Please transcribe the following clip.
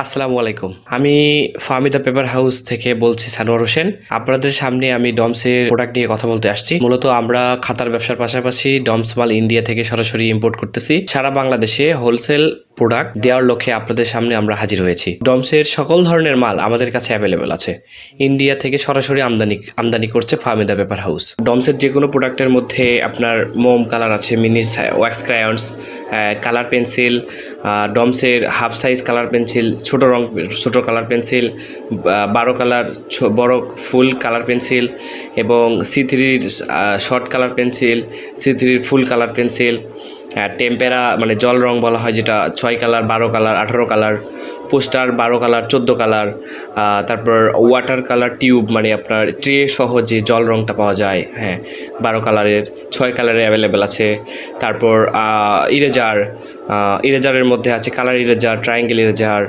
আসসালামু আলাইকুম। আমি ফাহমিদা পেপার হাউস থেকে বলছি সানোয়ার হোসেন। আপনাদের সামনে আমি ডমসের প্রোডাক্ট নিয়ে কথা বলতে আসছি। মূলত আমরা খাতার ব্যবসার পাশাপাশি ডমস মাল ইন্ডিয়া থেকে সরাসরি ইম্পোর্ট করতেছি। সারা বাংলাদেশে হোলসেল প্রোডাক্ট দেওয়ার লক্ষ্যে আপনাদের সামনে আমরা হাজির হয়েছি। ডমসের সকল ধরনের মাল আমাদের কাছে অ্যাভেলেবেল আছে। ইন্ডিয়া থেকে সরাসরি আমদানি আমদানি করছে ফাহমিদা পেপার হাউস। ডমসের যে কোনো প্রোডাক্টের মধ্যে আপনার মোম কালার আছে mini wax crayons colour pencil ডমসের half size colour pencil ছোট রং, ছোট কালার পেন্সিল বারো কালার বড় ফুল কালার পেন্সিল এবং সি থ্রির শর্ট কালার পেন্সিল সি থ্রির ফুল কালার পেন্সিল টেম্পেরা মানে জল রং বলা হয় যেটা, ছয় কালার, বারো কালার, আঠারো কালার, পোস্টার, বারো কালার, চোদ্দ কালার তারপর ওয়াটার কালার টিউব মানে আপনার ট্রে সহ যে জল রংটা পাওয়া যায় হ্যাঁ বারো কালারের, ছয় কালারের অ্যাভেলেবেল আছে। তারপর ইরেজার ইরেজারের মধ্যে আছে কালার ইরেজার ট্রায়াঙ্গেল ইরেজার